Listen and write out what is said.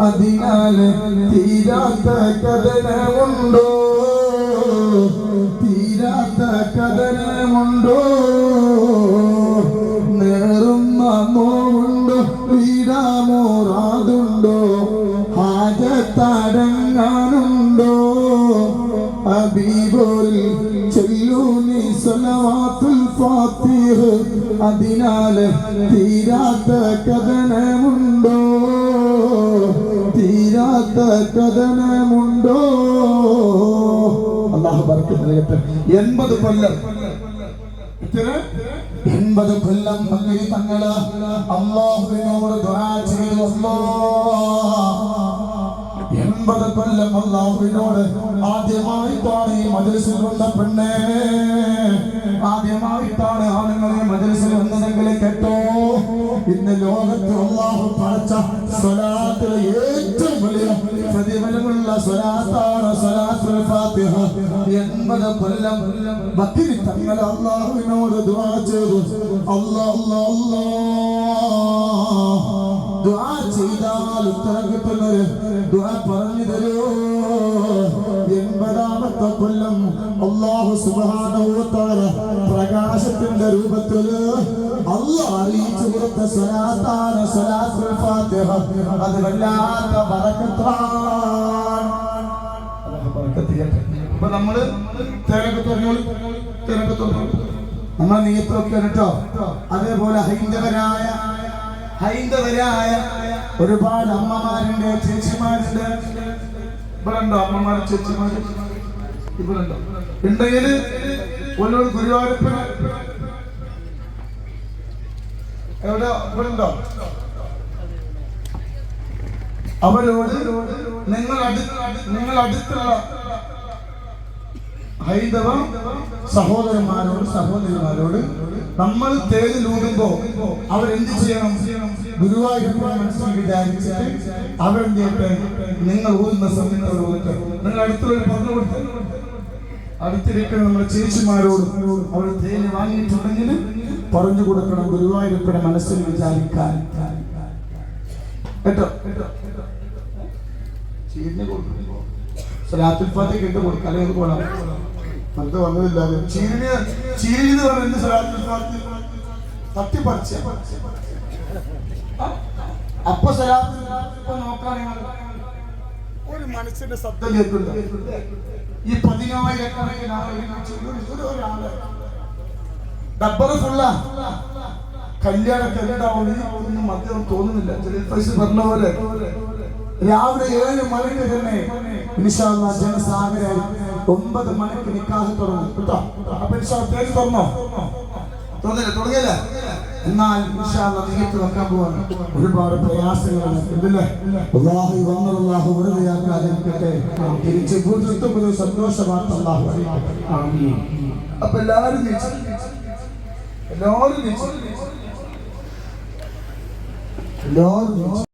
അതിനാൽ തീരാത്ത കഥനമുണ്ടോ? തീരാത്ത കഥനമുണ്ടോ? നേറുന്ന നോവുണ്ടോ വീരാമോറാതുണ്ടോ ഹാജത്തടങ്ങാനുണ്ടോ ഹബീബോൽ ചൊല്ലൂനി സലവാത്തുൽ ഫാത്തിഹ്. അതിനാൽ തീരാത്ത കഥനമുണ്ടോ? തീരാത്ത കഥനമുണ്ടോ? അള്ളാഹു ബർക്കത്ത് നൽകട്ടെ. എൺപത് കൊല്ലം? എൺപത് കൊല്ലം പങ്കരി തങ്ങൾ അള്ളാഹുവിനോട് ദുആ ചെയ്തു. അല്ലാഹ്. എൺപത് കൊല്ലം അള്ളാഹുവിനോട് ആദ്യമായിട്ടാണ് ഈ മജലിസിൽ വന്ന പെണ്ണേ. ആദ്യമായിട്ടാണ് ആണുങ്ങളെ മജലിസിൽ വന്നതെങ്കിൽ കേട്ടോ. ഇന്ന് ലോകത്ത് അള്ളാഹു പടച്ച സ്വലാത്തിലെ ഏറ്റവും വലിയ പ്രതിഫലമുള്ള സ്വലാത്താണ് സ്വലാത്തുൽ ഫാത്തിഹ. എൺപത് കൊല്ലം ബക്കിരി തങ്ങൾ അള്ളാഹുവിനോട് ദുആ ചെയ്തു. അല്ലാ അല്ലാഹ് ദുആ ചെയ്താൽ ഉത്തരം കിട്ടുന്നത് ദുആ പറഞ്ഞു തരൂ. എൺപതാമത്തെ കൊല്ലം അള്ളാഹു സുബ്ഹാനഹു പ്രകാശത്തിന്റെ രൂപത്തിൽ ഫാത്തിഹ. നമ്മൾ നമ്മളെ നീയത്തൊക്കെ കേട്ടോ. അതേപോലെ ഹൈന്ദവരായ ഹൈന്ദവരായ ഒരുപാട് അമ്മമാരുണ്ട് ചേച്ചിമാരുണ്ട്. ഇവരുണ്ടോ അമ്മമാർ ചേച്ചിമാർ? ഇവരുണ്ടോ ഉണ്ടെങ്കിൽ ഒന്നോട് ഗുരുവായൂരപ്പന് എവിടെ? ഇവരുണ്ടോ അവരോട് നിങ്ങൾ അടുത്ത് നിങ്ങൾ അടുത്തുള്ള ഹൈന്ദവ സഹോദരന്മാരോട് സഹോദരിമാരോട് നമ്മൾ തേരിലൂടുമ്പോ അവരെന്ത് ചെയ്യണം? ഗുരുവായൂരപ്പനെ മനസ്സിൽ വിചാരിച്ചിട്ട് അവരെന്ത് ചെയ്യട്ടെ? നിങ്ങൾ ഊരുന്ന സമയത്തോട് ഊതട്ടെ നിങ്ങൾ അടുത്തുള്ള പറഞ്ഞു കൊടുത്ത് അടുത്തിരിക്കുന്ന നമ്മുടെ ചേച്ചിമാരോട് അവർ തേന് വാങ്ങിയിട്ടുണ്ടെങ്കിൽ പറഞ്ഞു കൊടുക്കണം ഗുരുവായൂരപ്പനെ മനസ്സിൽ വിചാരിക്കാൻ. കേട്ടോ? ചീരിന് കൊടുക്കുമ്പോ സലാത്തുൽ ഫാത്തിഹ കേട്ട് കൊടുക്കാം അല്ലെങ്കിൽ പോടാം പണ്ട് വന്നതില്ല ചീരിന് ചീരിന് എന്ന് പറയുന്നത് സലാത്തുൽ ഫാത്തിഹ തട്ടിപ്പറിച്ച അപ്പൊ സലാത്തുൽ നോക്കാണെങ്കിൽ ഒരു മനുഷ്യന്റെ ശബ്ദം കേൾക്കുന്നുണ്ട്. ഈ പതിനായിരക്കണക്കിന് ഒരാൾ ഫുള്ള കല്യാണത്തിൽ ഉണ്ടാവും ഒന്നും മദ്യം തോന്നുന്നില്ല. പൈസ പറഞ്ഞ പോലെ. രാവിലെ ഏഴ് മണിക്ക് തന്നെ ജനസാഗരം ഒമ്പത് മണിക്ക് നിക്കാഹ് തുടങ്ങും. കേട്ടോ? അപ്പൊ തേടി തുറന്നോ? തുറന്നില്ല തുടങ്ങിയല്ലേ? എന്നാൽ നീട്ടി വെക്കാൻ പോവാണ്. ഒരുപാട് പ്രയാസങ്ങളാണ്. ഇതില്ലേ അള്ളാഹു വന്നത് അള്ളാഹു വെറുതെയാക്കാതിരിക്കട്ടെ തിരിച്ച് വീട്ടിലെത്തുമ്പോൾ ഒരു സന്തോഷ വാർത്ത അള്ളാഹു. അപ്പൊ എല്ലാവരും എല്ലാവരും എല്ലാവരും